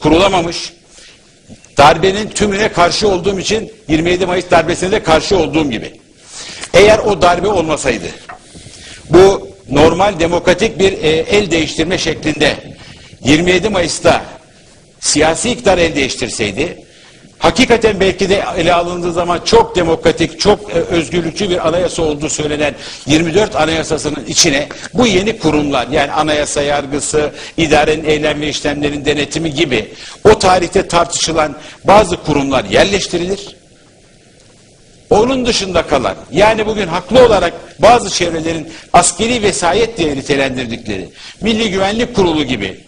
kurulamamış. Darbenin tümüne karşı olduğum için 27 Mayıs darbesine de karşı olduğum gibi. Eğer o darbe olmasaydı bu normal demokratik bir e, el değiştirme şeklinde 27 Mayıs'ta siyasi iktidar el değiştirseydi hakikaten belki de ele alındığı zaman çok demokratik, çok e, özgürlükçü bir anayasa olduğu söylenen 24 anayasasının içine bu yeni kurumlar yani anayasa yargısı, idarenin eylem ve işlemlerin denetimi gibi o tarihte tartışılan bazı kurumlar yerleştirilir. Onun dışında kalan yani bugün haklı olarak bazı çevrelerin askeri vesayet diye nitelendirdikleri Milli Güvenlik Kurulu gibi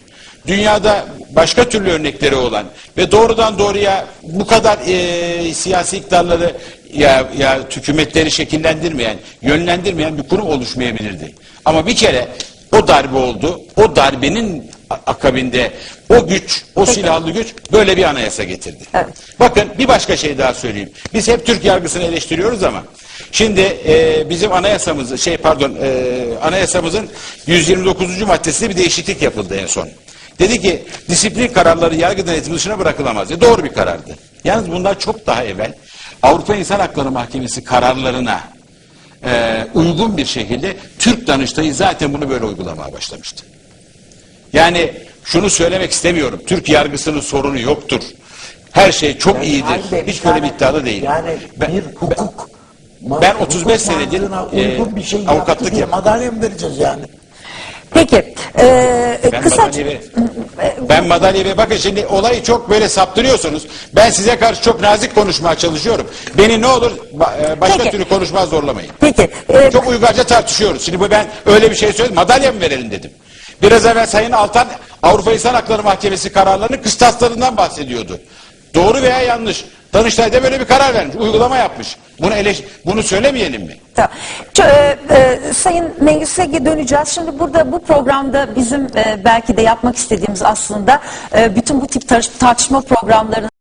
dünyada başka türlü örnekleri olan ve doğrudan doğruya bu kadar e, siyasi iktidarları ya, ya hükümetleri şekillendirmeyen, yönlendirmeyen bir kurum oluşmayabilirdi. Ama bir kere o darbe oldu. O darbenin akabinde o güç, o silahlı güç böyle bir anayasa getirdi. Evet. Bakın bir başka şey daha söyleyeyim. Biz hep Türk yargısını eleştiriyoruz ama şimdi e, bizim anayasamız şey pardon e, anayasamızın 129. maddesinde bir değişiklik yapıldı en son. Dedi ki disiplin kararları yargı denetimi dışına bırakılamaz diye. Doğru bir karardı. Yalnız bunlar çok daha evvel Avrupa İnsan Hakları Mahkemesi kararlarına e, uygun bir şekilde Türk Danıştayı zaten bunu böyle uygulamaya başlamıştı. Yani şunu söylemek istemiyorum. Türk yargısının sorunu yoktur. Her şey çok iyidir. Hayır Bey, Hiç böyle bir iddiada değilim. Yani Ben- bir hukuk ben hukuk 35 senedir, e, uygun bir şey avukatlık yaptım. madalya mı vereceğiz yani? Peki. Ee, Ben kısaca madalyayı, ben madalyayı bakın şimdi olayı çok böyle saptırıyorsunuz. Ben size karşı çok nazik konuşmaya çalışıyorum. Beni ne olur e, başka Peki. türlü konuşmaya zorlamayın. Peki. ee, Çok uygarca tartışıyoruz. Şimdi ben öyle bir şey söyledim. Madalya mı verelim dedim. Biraz evvel Sayın Altan Avrupa İnsan Hakları Mahkemesi kararlarının kıstaslarından bahsediyordu. Doğru veya yanlış. Danıştay'da böyle bir karar vermiş. Uygulama yapmış. Bunu eleş bunu söylemeyelim mi? Tamam. Ç- e, e, Sayın Meclis'e döneceğiz. Şimdi burada bu programda bizim e, belki de yapmak istediğimiz aslında e, bütün bu tip tar- tartışma programlarını